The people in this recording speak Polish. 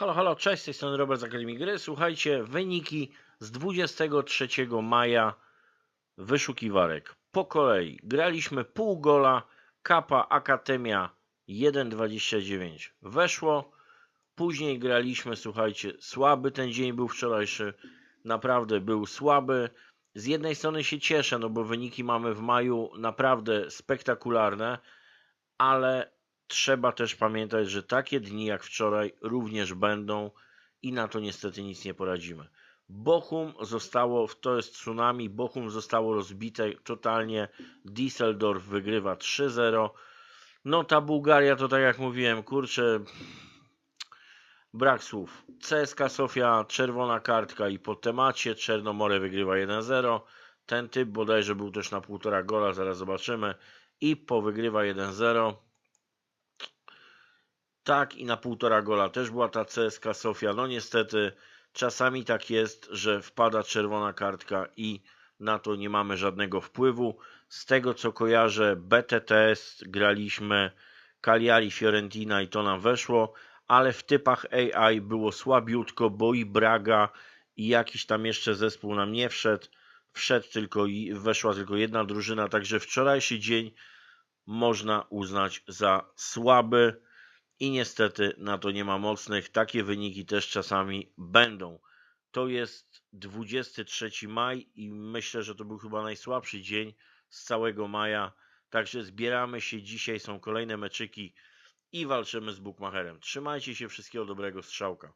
Halo, halo, cześć, z tej strony Robert z Akademii Gry. Słuchajcie, wyniki z 23 maja wyszukiwarek. Po kolei graliśmy pół gola, Kapa Akademia 1,29 weszło. Później graliśmy, słuchajcie, słaby ten dzień był wczorajszy, naprawdę był słaby. Z jednej strony się cieszę, no bo wyniki mamy w maju naprawdę spektakularne, ale trzeba też pamiętać, że takie dni jak wczoraj również będą i na to niestety nic nie poradzimy. Bochum zostało, to jest tsunami, Bochum zostało rozbite totalnie, Düsseldorf wygrywa 3-0. No ta Bułgaria to tak jak mówiłem, kurczę, brak słów. CSKA Sofia, czerwona kartka i po temacie, Czernomore wygrywa 1-0. Ten typ bodajże był też na półtora gola, zaraz zobaczymy. I po wygrywa 1-0. Tak, i na półtora gola też była ta CSKA Sofia. No niestety, czasami tak jest, że wpada czerwona kartka i na to nie mamy żadnego wpływu. Z tego co kojarzę, BTTS graliśmy Cagliari Fiorentina i to nam weszło, ale w typach AI było słabiutko, bo i Braga i jakiś tam jeszcze zespół nam nie wszedł. Wszedł tylko i weszła tylko jedna drużyna, także wczorajszy dzień można uznać za słaby i niestety na to nie ma mocnych. Takie wyniki też czasami będą. To jest 23 maj i myślę, że to był chyba najsłabszy dzień z całego maja. Także zbieramy się. Dzisiaj są kolejne meczyki i walczymy z Bukmacherem. Trzymajcie się, wszystkiego dobrego, strzałka.